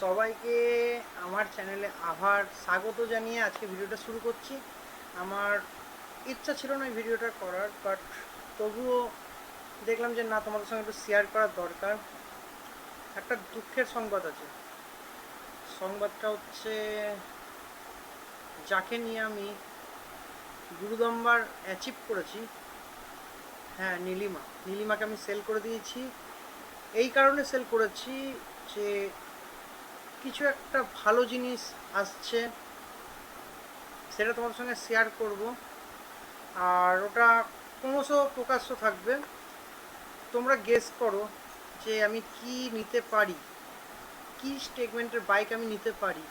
সবাইকে আমার চ্যানেলে আবার স্বাগত জানিয়ে আজকে ভিডিওটা শুরু করছি। আমার ইচ্ছা ছিল না ভিডিওটা করার বাট তবুও দেখলাম যে না, তোমাদের সঙ্গে একটু শেয়ার করার দরকার। একটা দুঃখের সংবাদ আছে। সংবাদটা হচ্ছে, যাকে নিয়ে আমি গুরুদম্বার অ্যাচিভ করেছি হ্যাঁ নীলিমা। নীলিমাকে আমি সেল করে দিয়েছি। এই কারণে সেল করেছি যে কিছু একটা ভালো জিনিস আসছে, সেটা তোমার সঙ্গে শেয়ার করব। আর ওটা ক্রমশ প্রকাশ্য থাকবে। তোমরা গেস করো যে আমি কি নিতে পারি, কি স্টেটমেন্টের বাইক আমি নিতে পারি,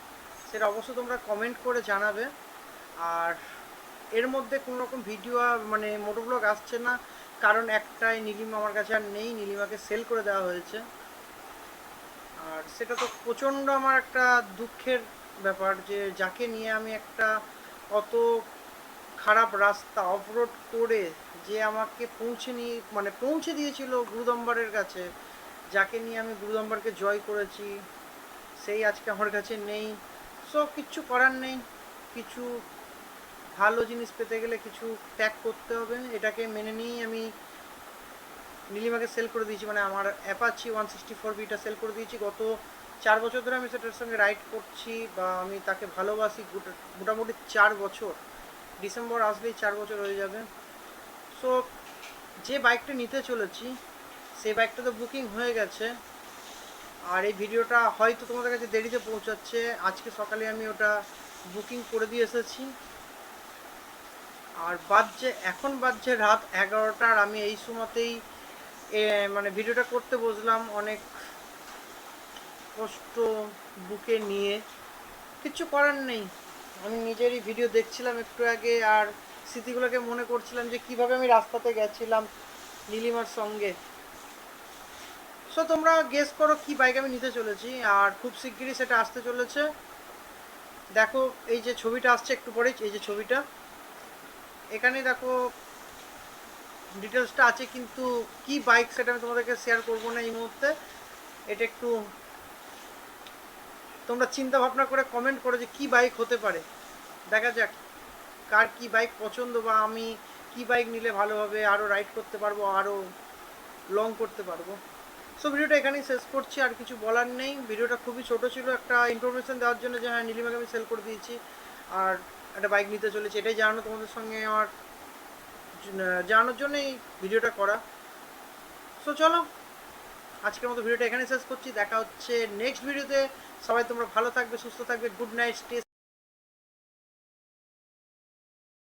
সেটা অবশ্যই তোমরা কমেন্ট করে জানাবে। আর এর মধ্যে কোনো রকম ভিডিও মানে মোটোব্লগ আসছে না, কারণ একটাই নীলিমা আমার কাছে আর নেই, নীলিমাকে সেল করে দেওয়া হয়েছে। আর সেটা তো প্রচণ্ড আমার একটা দুঃখের ব্যাপার যে যাকে নিয়ে আমি একটা অত খারাপ রাস্তা অফরোড করে যে আমাকে পৌঁছে নিয়ে মানে পৌঁছে দিয়েছিল গুরুদম্বরের কাছে, যাকে নিয়ে আমি গুরুদম্বরকে জয় করেছি, সেই আজকে আমার কাছে নেই। সো কিচ্ছু করার নেই। কিছু ভালো জিনিস পেতে গেলে কিছু ত্যাগ করতে হবে। এটাকে মেনে নিয়েই আমি নীলিমাকে সেল করে দিয়েছি মানে আমার Apache one sixty four beta sell করে দিয়েছি। গত চার বছর ধরে আমি সেটার সঙ্গে রাইড করছি বা আমি তাকে ভালোবাসি মোটামুটি চার বছর। ডিসেম্বর আসলেই চার বছর হয়ে যাবে। সো যে বাইকটা নিতে চলেছি, সেই বাইকটা তো বুকিং হয়ে গেছে। আর এই ভিডিওটা হয়তো তোমাদের কাছে দেরিতে পৌঁছাচ্ছে। আজকে সকালে আমি ওটা বুকিং করে দিয়ে এসেছি। আর বাজছে এখন বাজছে রাত এগারোটার। আমি এই সময়তেই মানে ভিডিওটা করতে বসলাম অনেক কষ্ট বুকে নিয়ে। কিচ্ছু করার নেই। আমি নিজেরই ভিডিও দেখছিলাম একটু আগে আর স্মৃতিগুলোকে মনে করছিলাম যে কীভাবে আমি রাস্তাতে গেছিলাম নীলিমার সঙ্গে। সো তোমরা গেস করো কি বাইক আমি নিতে চলেছি আর খুব শিগগিরই সেটা আসতে চলেছে। দেখো, এই যে ছবিটা আসছে একটু পরেই, এই যে ছবিটা। এখানে দেখো ডিটেলসটা আছে, কিন্তু কি বাইক সেটা আমি তোমাদেরকে শেয়ার করব না এই মুহূর্তে। এটা একটু তোমরা চিন্তা ভাবনা করে কমেন্ট করো যে কি বাইক হতে পারে। দেখা যাক কার কি বাইক পছন্দ বা আমি কি বাইক নিলে ভালো হবে আরও রাইড করতে পারব আরও লং করতে পারব। সো ভিডিওটা এখানেই শেষ করছি, আর কিছু বলার নেই। ভিডিওটা খুবই ছোট ছিল, একটা ইনফরমেশন দেওয়ার জন্য যে হ্যাঁ নীলিমাকে আমি সেল করে দিয়েছি, আর একটা বাইক নিতে চলেছি। এটাই জানানো তোমাদের সঙ্গে আমার জ- জন্য এই ভিডিওটা করা। সো চলো, আজকের মতো ভিডিওটা এখানে শেষ করছি। দেখা হচ্ছে নেক্সট ভিডিওতে সবাই তোমরা ভালো থাকবে, সুস্থ থাকবে। Good night stay